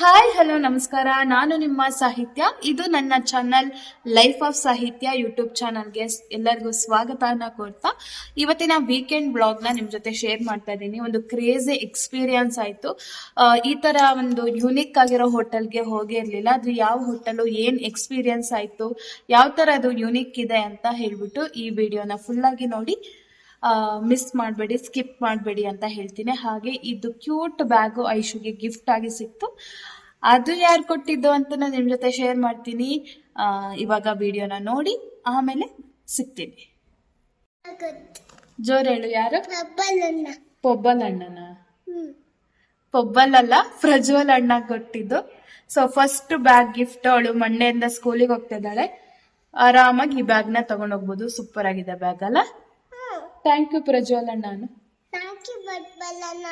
Hi, hello, ನಮಸ್ಕಾರ. ನಾನು ನಿಮ್ಮ ಸಾಹಿತ್ಯ. ಇದು ನನ್ನ channel Life of Sahitya YouTube ಚಾನಲ್ಗೆ ಎಲ್ಲರಿಗೂ ಸ್ವಾಗತನ ಕೊಡ್ತಾ. ಇವತ್ತಿನ ವೀಕೆಂಡ್ ಬ್ಲಾಗ್ನ ನಿಮ್ಮ ಜೊತೆ ಶೇರ್ ಮಾಡ್ತಾ ಇದ್ದೀನಿ. ಒಂದು ಕ್ರೇಜಿ ಎಕ್ಸ್ಪೀರಿಯನ್ಸ್ ಆಯಿತು. ಈ ಥರ ಒಂದು ಯುನಿಕ್ ಆಗಿರೋ ಹೋಟೆಲ್ಗೆ ಹೋಗಿರಲಿಲ್ಲ. ಅದು ಯಾವ ಹೋಟೆಲು ಏನು ಎಕ್ಸ್ಪೀರಿಯನ್ಸ್ ಆಯಿತು, ಯಾವ ಥರ ಅದು ಯುನಿಕ್ ಇದೆ ಅಂತ ಹೇಳ್ಬಿಟ್ಟು ಈ ವಿಡಿಯೋನ ಫುಲ್ಲಾಗಿ ನೋಡಿ. ಮಿಸ್ ಮಾಡಬೇಡಿ ಸ್ಕಿಪ್ ಮಾಡಬೇಡಿ ಅಂತ ಹೇಳ್ತೀನಿ. ಹಾಗೆ ಇದು ಕ್ಯೂಟ್ ಬ್ಯಾಗು ಐಶುಗೆ ಗಿಫ್ಟ್ ಆಗಿ ಸಿಕ್ತು. ಅದು ಯಾರು ಕೊಟ್ಟಿದ್ದು ಅಂತ ನಾನು ನಿಮ್ಮ ಜೊತೆ ಶೇರ್ ಮಾಡ್ತೀನಿ. ಇವಾಗ ವಿಡಿಯೋನ ನೋಡಿ ಆಮೇಲೆ ಸಿಗ್ತೀನಿ. ಜೋರ್ ಹೇಳು ಯಾರು? ಪೊಬ್ಬಲ್ ಅಣ್ಣನ ಹ್ಮ್. ಪೊಬ್ಬಲ್ ಅಲ್ಲ ಪ್ರಜ್ವಲ್ ಅಣ್ಣ ಕೊಟ್ಟಿದ್ದು. ಸೊ ಫಸ್ಟ್ ಬ್ಯಾಗ್ ಗಿಫ್ಟ್ ಅವಳು ಮಂಡೆಯಿಂದ ಸ್ಕೂಲಿಗೆ ಹೋಗ್ತಿದ್ದಾಳೆ. ಆರಾಮಾಗಿ ಈ ಬ್ಯಾಗ್ನ ತಗೊಂಡೋಗ್ಬೋದು. ಸೂಪರ್ ಆಗಿದೆ ಬ್ಯಾಗ್ ಅಲ್ಲ. ಥ್ಯಾಂಕ್ ಯು ಪ್ರಜ್ವಲ್ ಅಣ್ಣ ಥ್ಯಾಂಕ್ ಯು ಹಬ್ಬಲನ್ನ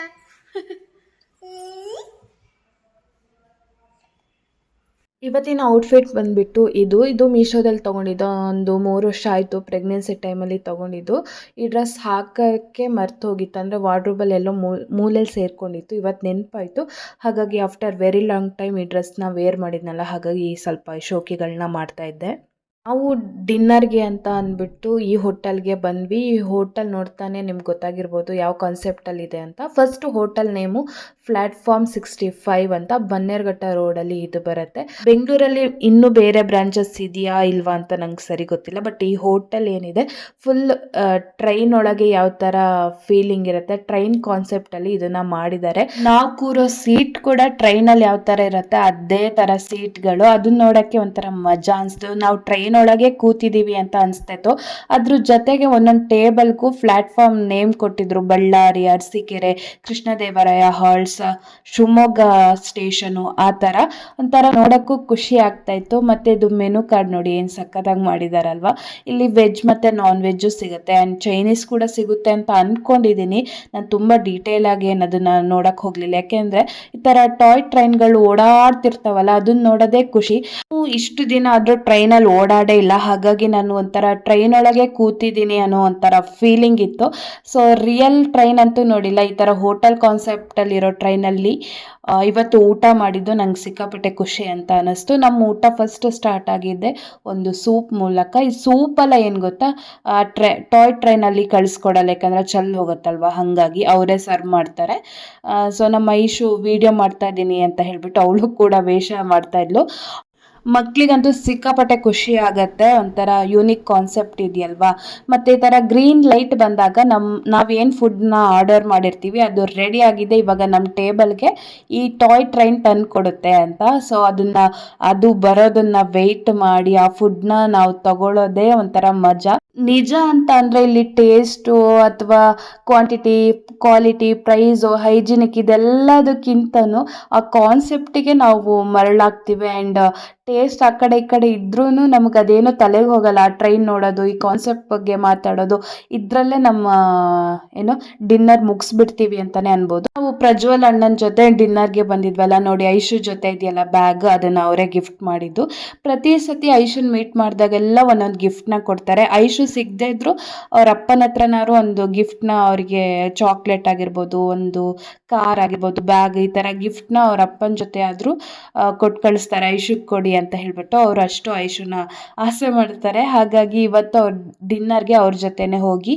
ಇವತ್ತಿನ ಔಟ್ಫಿಟ್ ಬಂದ್ಬಿಟ್ಟು ಇದು ಇದು ಮೀಶೋದಲ್ಲಿ ತೊಗೊಂಡಿದ್ದು ಒಂದು ಮೂರು ವರ್ಷ ಆಯಿತು ಪ್ರೆಗ್ನೆನ್ಸಿ ಟೈಮಲ್ಲಿ ತೊಗೊಂಡಿದ್ದು. ಈ ಡ್ರೆಸ್ ಹಾಕೋಕ್ಕೆ ಮರ್ತು ಹೋಗಿತ್ತು ಅಂದರೆ ವಾರ್ಡ್ರೋಬಲ್ಲಿ ಎಲ್ಲೋ ಮೂಲೆಯಲ್ಲಿ ಸೇರ್ಕೊಂಡಿತ್ತು. ಇವತ್ತು ನೆನಪಾಯಿತು. ಹಾಗಾಗಿ ಆಫ್ಟರ್ ವೆರಿ ಲಾಂಗ್ ಟೈಮ್ ಈ ಡ್ರೆಸ್ನ ವೇರ್ ಮಾಡಿದ್ನಲ್ಲ ಹಾಗಾಗಿ ಸ್ವಲ್ಪ ಶೋಕಿಗಳನ್ನ ಮಾಡ್ತಾಯಿದ್ದೆ ನಾವು ಡಿನ್ನರ್ಗೆ ಅಂತ ಅಂದ್ಬಿಟ್ಟು ಈ ಹೋಟೆಲ್ಗೆ ಬಂದ್ವಿ. ಈ ಹೋಟೆಲ್ ನೋಡ್ತಾನೆ ನಿಮ್ಗೆ ಗೊತ್ತಾಗಿರ್ಬೋದು ಯಾವ ಕಾನ್ಸೆಪ್ಟಲ್ಲಿದೆ ಅಂತ. First hotel name Platform sixty five ಅಂತ ಬನ್ನೇರ್ಘಟ್ಟ ರೋಡಲ್ಲಿ ಇದು ಬರುತ್ತೆ. ಬೆಂಗಳೂರಲ್ಲಿ ಇನ್ನೂ ಬೇರೆ ಬ್ರಾಂಚಸ್ ಇದೆಯಾ ಇಲ್ವಾ ಅಂತ ನಂಗೆ ಸರಿ ಗೊತ್ತಿಲ್ಲ. ಬಟ್ ಈ ಹೋಟೆಲ್ ಏನಿದೆ, ಫುಲ್ ಟ್ರೈನ್ ಒಳಗೆ ಯಾವ ಥರ ಫೀಲಿಂಗ್ ಇರುತ್ತೆ, ಟ್ರೈನ್ ಕಾನ್ಸೆಪ್ಟಲ್ಲಿ ಇದನ್ನು ಮಾಡಿದ್ದಾರೆ. ನಾವು ಕೂರೋ ಸೀಟ್ ಕೂಡ ಟ್ರೈನಲ್ಲಿ ಯಾವ ಥರ ಇರುತ್ತೆ, ಅದೇ ಥರ ಸೀಟ್ಗಳು. ಅದನ್ನ ನೋಡೋಕ್ಕೆ ಒಂಥರ ಮಜಾ ಅನಿಸ್ತು. ನಾವು ಟ್ರೈನ್ ಒಳಗೆ ಕೂತಿದ್ದೀವಿ ಅಂತ ಅನಿಸ್ತಾಯಿತ್ತು ಅದ್ರ ಜೊತೆಗೆ ಒಂದೊಂದು ಟೇಬಲ್ಗೂ ಪ್ಲಾಟ್ಫಾರ್ಮ್ ನೇಮ್ ಕೊಟ್ಟಿದ್ರು. ಬಳ್ಳಾರಿ, ಅರಸೀಕೆರೆ, ಕೃಷ್ಣದೇವರಾಯ ಹಾಲ್ಸ್, ಶಿವಮೊಗ್ಗ ಸ್ಟೇಷನು, ಆ ಥರ. ಒಂಥರ ನೋಡೋಕ್ಕೂ ಖುಷಿ ಆಗ್ತಾ ಇತ್ತು. ಮತ್ತು ಇದು ಮೆನು ಕಾರ್ಡ್ ನೋಡಿ, ಏನು ಸಕ್ಕತ್ತಾಗಿ ಮಾಡಿದಾರಲ್ವಾ. ಇಲ್ಲಿ ವೆಜ್ ಮತ್ತು ನಾನ್ ವೆಜ್ಜು ಸಿಗುತ್ತೆ. ಆ್ಯಂಡ್ ಚೈನೀಸ್ ಕೂಡ ಸಿಗುತ್ತೆ ಅಂತ ಅಂದ್ಕೊಂಡಿದ್ದೀನಿ ನಾನು ತುಂಬ ಡೀಟೇಲ್ ಆಗಿ ಏನು ಅದನ್ನು ನೋಡೋಕ್ಕೆ ಹೋಗಲಿಲ್ಲ. ಯಾಕೆಂದರೆ ಈ ಥರ ಟಾಯ್ ಟ್ರೈನ್ಗಳು ಓಡಾಡ್ತಿರ್ತಾವಲ್ಲ ಅದನ್ನ ನೋಡೋದೇ ಖುಷಿ. ಇಷ್ಟು ದಿನ ಆದರೂ ಟ್ರೈನಲ್ಲಿ ಓಡಾಡೇ ಇಲ್ಲ. ಹಾಗಾಗಿ ನಾನು ಒಂಥರ ಟ್ರೈನ್ ಒಳಗೆ ಕೂತಿದ್ದೀನಿ ಅನ್ನೋ ಒಂಥರ ಫೀಲಿಂಗ್ ಇತ್ತು. ಸೊ ರಿಯಲ್ ಟ್ರೈನ್ ಅಂತೂ ನೋಡಿಲ್ಲ. ಈ ಥರ ಹೋಟೆಲ್ ಕಾನ್ಸೆಪ್ಟಲ್ಲಿರೋ ಟ್ರೈನಲ್ಲಿ ಇವತ್ತು ಊಟ ಮಾಡಿದ್ದು ನಂಗೆ ಸಿಕ್ಕಾಪಟ್ಟೆ ಖುಷಿ ಅಂತ ಅನ್ನಿಸ್ತು. ನಮ್ಮ ಊಟ ಫಸ್ಟ್ ಸ್ಟಾರ್ಟ್ ಆಗಿದ್ದೆ ಒಂದು ಸೂಪ್ ಮೂಲಕ. ಈ ಸೂಪೆಲ್ಲ ಏನು ಗೊತ್ತಾ? ಟ್ರೈ ಟಾಯ್ ಟ್ರೈನಲ್ಲಿ ಕಳಿಸ್ಕೊಡಲ್ಲ. ಯಾಕಂದರೆ ಚಲ್ ಹೋಗುತ್ತಲ್ವ? ಹಾಗಾಗಿ ಅವರೇ ಸರ್ವ್ ಮಾಡ್ತಾರೆ. ಸೊ ನಮ್ಮ ಐಶು ವಿಡಿಯೋ ಮಾಡ್ತಾ ಇದ್ದೀನಿ ಅಂತ ಹೇಳಿಬಿಟ್ಟು ಅವಳು ಕೂಡ ವೇಷ ಮಾಡ್ತಾ ಇದ್ಲು. ಮಕ್ಕಳಿಗಂತೂ ಸಿಕ್ಕಾಪಟ್ಟೆ ಖುಷಿ ಆಗತ್ತೆ ಒಂಥರ ಯೂನಿಕ್ ಕಾನ್ಸೆಪ್ಟ್ ಇದೆಯಲ್ವಾ? ಮತ್ತು ಈ ಥರ ಗ್ರೀನ್ ಲೈಟ್ ಬಂದಾಗ ನಮ್ಮ ನಾವೇನು ಫುಡ್ನ ಆರ್ಡರ್ ಮಾಡಿರ್ತೀವಿ, ಅದು ರೆಡಿ ಆಗಿದೆ ಇವಾಗ ನಮ್ಮ ಟೇಬಲ್ಗೆ ಈ ಟಾಯ್ ಟ್ರೈನ್ ತಂದು ಕೊಡುತ್ತೆ ಅಂತ. ಸೊ ಅದನ್ನು, ಅದು ಬರೋದನ್ನು ವೆಯ್ಟ್ ಮಾಡಿ, ಆ ಫುಡ್ನ ನಾವು ತಗೊಳ್ಳೋದೇ ಒಂಥರ ಮಜಾ. ನಿಜ ಅಂತ ಅಂದರೆ ಇಲ್ಲಿ ಟೇಸ್ಟು ಅಥವಾ ಕ್ವಾಂಟಿಟಿ ಕ್ವಾಲಿಟಿ ಪ್ರೈಸು ಹೈಜಿನಿಕ್ ಇದೆಲ್ಲದಕ್ಕಿಂತನೂ ಆ ಕಾನ್ಸೆಪ್ಟಿಗೆ ನಾವು ಮರಳಾಗ್ತೀವಿ. ಆ್ಯಂಡ್ ಟೇಸ್ಟ್ ಆ ಕಡೆ ಈ ಕಡೆ ಇದ್ರೂ ನಮ್ಗೆ ಅದೇನೋ ತಲೆಗೆ ಹೋಗಲ್ಲ. ಆ ಟ್ರೈನ್ ನೋಡೋದು, ಈ ಕಾನ್ಸೆಪ್ಟ್ ಬಗ್ಗೆ ಮಾತಾಡೋದು, ಇದರಲ್ಲೇ ನಮ್ಮ, ಏನು ಡಿನ್ನರ್ ಮುಗಿಸ್ಬಿಡ್ತೀವಿ ಅಂತಲೇ ಅನ್ಬೋದು. ಪ್ರಜ್ವಲ್ ಅಣ್ಣನ ಜೊತೆ ಡಿನ್ನರ್ಗೆ ಬಂದಿದ್ವಲ್ಲ, ನೋಡಿ ಐಶು ಜೊತೆ ಇದೆಯಲ್ಲ ಬ್ಯಾಗ್ ಅದನ್ನು ಅವರೇ ಗಿಫ್ಟ್ ಮಾಡಿದ್ದು. ಪ್ರತಿ ಸತಿ ಐಶುನ್ ಮೀಟ್ ಮಾಡಿದಾಗೆಲ್ಲ ಒಂದೊಂದು ಗಿಫ್ಟ್ನ ಕೊಡ್ತಾರೆ. ಐಶು ಸಿಗದೇ ಇದ್ರು ಅವ್ರ ಅಪ್ಪನ ಹತ್ರನಾರು ಒಂದು ಗಿಫ್ಟ್ನ ಅವ್ರಿಗೆ ಚಾಕ್ಲೇಟ್ ಆಗಿರ್ಬೋದು, ಒಂದು ಕಾರ್ ಆಗಿರ್ಬೋದು ಬ್ಯಾಗ್ ಈ ಥರ ಗಿಫ್ಟ್ನ ಅವ್ರ ಅಪ್ಪನ ಜೊತೆ ಆದರೂ ಕೊಟ್ಟು ಕಳಿಸ್ತಾರೆ. ಐಶುಗೆ ಕೊಡಿ ಅಂತ ಹೇಳ್ಬಿಟ್ಟು ಅವರು ಅಷ್ಟು ಐಶುನ ಆಸೆ ಮಾಡ್ತಾರೆ. ಹಾಗಾಗಿ ಇವತ್ತು ಅವ್ರ ಡಿನ್ನರ್ಗೆ ಅವ್ರ ಜೊತೆನೇ ಹೋಗಿ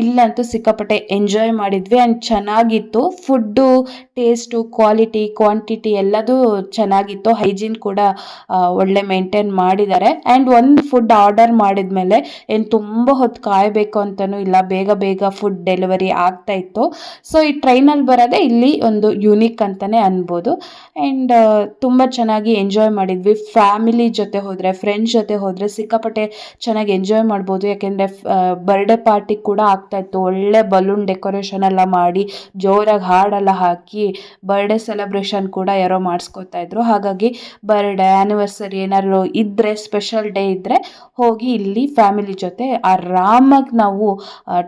ಇಲ್ಲಂತೂ ಸಿಕ್ಕಾಪಟ್ಟೆ ಎಂಜಾಯ್ ಮಾಡಿದ್ವಿ. ಆ್ಯಂಡ್ ಚೆನ್ನಾಗಿತ್ತು. ಫುಡ್ಡು, ಟೇಸ್ಟು, ಕ್ವಾಲಿಟಿ, ಕ್ವಾಂಟಿಟಿ ಎಲ್ಲದೂ ಚೆನ್ನಾಗಿತ್ತು. ಹೈಜೀನ್ ಕೂಡ ಒಳ್ಳೆ ಮೇಂಟೈನ್ ಮಾಡಿದ್ದಾರೆ. ಆ್ಯಂಡ್ ಒಂದು ಫುಡ್ ಆರ್ಡರ್ ಮಾಡಿದ್ಮೇಲೆ ಏನು ತುಂಬ ಹೊತ್ತು ಕಾಯಬೇಕು ಅಂತಲೂ ಇಲ್ಲ. ಬೇಗ ಬೇಗ ಫುಡ್ ಡೆಲಿವರಿ ಆಗ್ತಾ ಇತ್ತು. ಸೊ, ಈ ಟ್ರೈನಲ್ಲಿ ಬರೋದೇ ಇಲ್ಲಿ ಒಂದು ಯುನಿಕ್ ಅಂತಲೇ ಅನ್ಬೋದು. ಆ್ಯಂಡ್ ತುಂಬ ಚೆನ್ನಾಗಿ ಎಂಜಾಯ್ ಮಾಡಿದ್ವಿ. ಫ್ಯಾಮಿಲಿ ಜೊತೆ ಹೋದರೆ, ಫ್ರೆಂಡ್ಸ್ ಜೊತೆ ಹೋದರೆ ಸಿಕ್ಕಾಪಟ್ಟೆ ಚೆನ್ನಾಗಿ ಎಂಜಾಯ್ ಮಾಡ್ಬೋದು. ಯಾಕೆಂದರೆ ಬರ್ಡೇ ಪಾರ್ಟಿ ಕೂಡ ಆಗ್ತಾಯಿತ್ತು ಒಳ್ಳೆ ಬಲೂನ್ ಡೆಕೋರೇಷನ್ ಎಲ್ಲ ಮಾಡಿ, ಜೋರಾಗಿ ಹಾಡೆಲ್ಲ ಹಾಕಿ ಬರ್ಡೇ ಸೆಲೆಬ್ರೇಷನ್ ಕೂಡ ಯಾರೋ ಮಾಡಿಸ್ಕೊತಾ ಇದ್ರು. ಹಾಗಾಗಿ ಬರ್ಡೇ ಆ್ಯನಿವರ್ಸರಿ ಏನಾದ್ರು ಇದ್ದರೆ ಸ್ಪೆಷಲ್ ಡೇ ಇದ್ದರೆ ಹೋಗಿ ಇಲ್ಲಿ ಫ್ಯಾಮಿಲಿ ಜೊತೆ ಆರಾಮಾಗಿ ನಾವು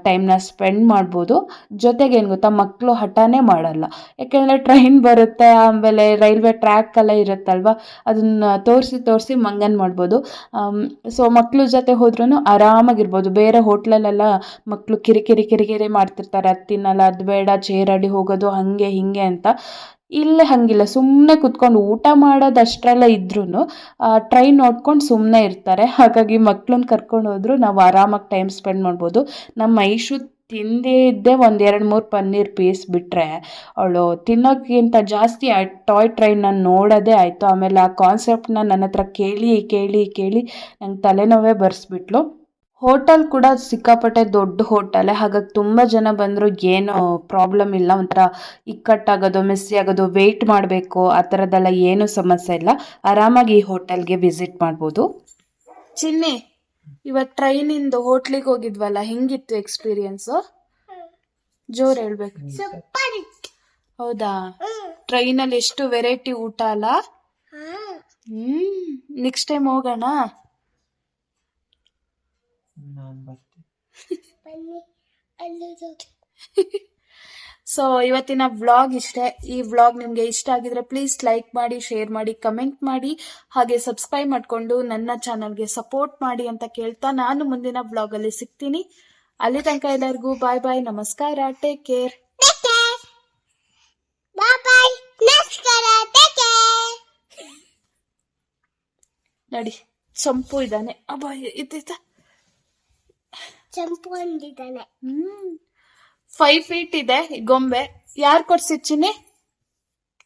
ಟೈಮ್ನ ಸ್ಪೆಂಡ್ ಮಾಡ್ಬೋದು. ಜೊತೆಗೆ ಏನು ಗೊತ್ತಾ ಮಕ್ಕಳು ಹಠನೇ ಮಾಡಲ್ಲ. ಯಾಕೆಂದರೆ ಟ್ರೈನ್ ಬರುತ್ತೆ, ಆಮೇಲೆ ರೈಲ್ವೆ ಟ್ರ್ಯಾಕ್ ಎಲ್ಲ ಇರುತ್ತಲ್ವ, ಅದನ್ನು ತೋರಿಸಿ ತೋರಿಸಿ ಮಂಗನ್ ಮಾಡ್ಬೋದು. ಸೊ ಮಕ್ಕಳು ಜೊತೆ ಹೋದ್ರೂ ಆರಾಮಾಗಿರ್ಬೋದು. ಬೇರೆ ಹೋಟ್ಲಲ್ಲೆಲ್ಲ ಮಕ್ಕಳು ಕಿರಿಕಿರಿ ಕಿರಿಕಿರಿ ಮಾಡ್ತಿರ್ತಾರೆ. ಅದು ತಿನ್ನಲ್ಲ ಅದು ಬೇಡ ಚೇರ್ ಅಡಿ ಹೋಗೋದು ಹಾಗೆ ಹೀಗೆ ಅಂತ ಇಲ್ಲೇ ಹಂಗಿಲ್ಲ ಸುಮ್ಮನೆ ಕುತ್ಕೊಂಡು ಊಟ ಮಾಡೋದಷ್ಟ್ರೆಲ್ಲ ಇದ್ರೂ ಟ್ರೈನ್ ನೋಡ್ಕೊಂಡು ಸುಮ್ಮನೆ ಇರ್ತಾರೆ. ಹಾಗಾಗಿ ಮಕ್ಳನ್ನ ಕರ್ಕೊಂಡು ಹೋದ್ರು ನಾವು ಆರಾಮಾಗಿ ಟೈಮ್ ಸ್ಪೆಂಡ್ ಮಾಡ್ಬೋದು. ನಮ್ಮ ಐಶು ತಿಂದೇ ಇದ್ದೇ ಒಂದು ಎರಡು ಮೂರು ಪನ್ನೀರ್ ಪೀಸ್ ಬಿಟ್ಟರೆ ಅವಳು ತಿನ್ನೋಕ್ಕಿಂತ ಜಾಸ್ತಿ ಆ ಟಾಯ್ ಟ್ರೈನ್ ನಾನು ನೋಡೋದೇ ಆಯಿತು. ಆಮೇಲೆ ಆ ಕಾನ್ಸೆಪ್ಟನ್ನ ನನ್ನ ಹತ್ರ ಕೇಳಿ ಕೇಳಿ ಕೇಳಿ ನಂಗೆ ತಲೆನೋವೇ ಬರ್ಸ್ಬಿಟ್ಲು. ಹೋಟೆಲ್ ಕೂಡ ಸಿಕ್ಕಾಪಟ್ಟೆ ದೊಡ್ಡ ಹೋಟೆಲ್. ಹಾಗಾಗಿ ತುಂಬ ಜನ ಬಂದರೂ ಏನು ಪ್ರಾಬ್ಲಮ್ ಇಲ್ಲ ಒಂಥರ ಇಕ್ಕಟ್ಟಾಗೋದು ಮೆಸ್ಸಿ ಆಗೋದು ವೆಯ್ಟ್ ಮಾಡಬೇಕು ಆ ಥರದ್ದೆಲ್ಲ ಏನೂ ಸಮಸ್ಯೆ ಇಲ್ಲ. ಆರಾಮಾಗಿ ಈ ಹೋಟೆಲ್ಗೆ ವಿಸಿಟ್ ಮಾಡ್ಬೋದು. ಚಿನ್ನಿ ಇವತ್ತು ಟ್ರೈನಿಂದ ಹೋಟ್ಲಿಗೆ ಹೋಗಿದ್ವಲ್ಲ ಹೆಂಗಿತ್ತು ಎಕ್ಸ್ಪೀರಿಯನ್ಸು? ಜೋರು ಹೇಳ್ಬೇಕು. ಹೌದಾ? ಟ್ರೈನಲ್ಲಿ ಎಷ್ಟು ವೆರೈಟಿ ಊಟ ಅಲ್ಲ? ಹಾ ಹ್ಮ್ ನೆಕ್ಸ್ಟ್ ಟೈಮ್ ಹೋಗೋಣ. ಬನ್ನಿ ಬರ್ತೀನಿ ಸೊ ಇವತ್ತಿನ ವ್ಲಾಗ್ ಇಷ್ಟೇ. ಈ ವ್ಲಾಗ್ ನಿಮಗೆ ಇಷ್ಟ ಆಗಿದ್ರೆ ಪ್ಲೀಸ್ ಲೈಕ್ ಮಾಡಿ ಶೇರ್ ಮಾಡಿ ಕಮೆಂಟ್ ಮಾಡಿ ಹಾಗೆ ಸಬ್ಸ್ಕ್ರೈಬ್ ಮಾಡಿಕೊಂಡು ನನ್ನ ಚಾನಲ್ಗೆ ಸಪೋರ್ಟ್ ಮಾಡಿ ಅಂತ ಕೇಳ್ತಾ ನಾನು ಮುಂದಿನ ವ್ಲಾಗಲ್ಲಿ ಸಿಗ್ತೀನಿ. ಅಲ್ಲಿ ತನಕ ಎಲ್ಲರಿಗೂ ಬಾಯ್ ಬಾಯ್ ನಮಸ್ಕಾರ ಟೇಕ್ ಕೇರ್ ನಡಿ ಸಂಪು ಬಾಯ್ ಬಾಯ್ ನಮಸ್ಕಾರ ಟೇಕ್ ಕೇರ್ ನೋಡಿ ಚಂಪು ಇದ್ದಾನೆ. ಅಬ್ಬಾ ಇದ್ದಿದ್ದ? ಚಂಪು ಅಂದಿದ್ದಾನೆ ಹ್ಮ್. ಫೈವ್ ಫೀಟ್ ಇದೆ ಈ ಗೊಂಬೆ. ಯಾರು ಕೊಡ್ಸಿಚ್ಚಿನಿ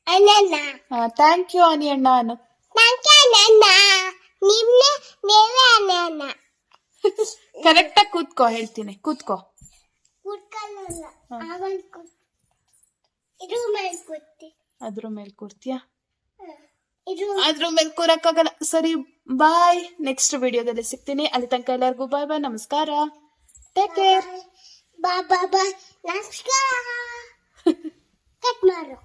ಅಣ್ಣ ಥ್ಯಾಂಕ್ ಯು ಅನಿ ಅಣ್ಣ ಅನು ನಂಗೆ ಅಣ್ಣ ನಿಮ್ನೆ ನೀವೇ ಕರೆಕ್ಟ್ ಕರೆಕ್ಟಾಗಿ ಕೂತ್ಕೋ ಹೇಳ್ತೀನಿ. ಕೂತ್ಕೋ. ಕೂತ್ ಮೇಲೆ ಕೂತಿ. ಅದ್ರ ಮೇಲೆ ಕೂರ್ತೀಯಾ? ಅದ್ರ ಮೇಲೆ ಕೂರಕ್ಕಾಗಲ್ಲ. ಸರಿ ಬಾಯ್ ನೆಕ್ಸ್ಟ್ ವಿಡಿಯೋದಲ್ಲಿ ಸಿಗ್ತೀನಿ. ಅಲ್ಲಿ ತನಕ ಎಲ್ಲರಿಗೂ ಬಾಯ್ ಬಾಯ್ ನಮಸ್ಕಾರ. ಟೇಕ್ ಕೇರ್ ಬಾ ಬಾ ಬಾ ನಮಸ್ಕಾರ ಕಟ್ ಮಾಡು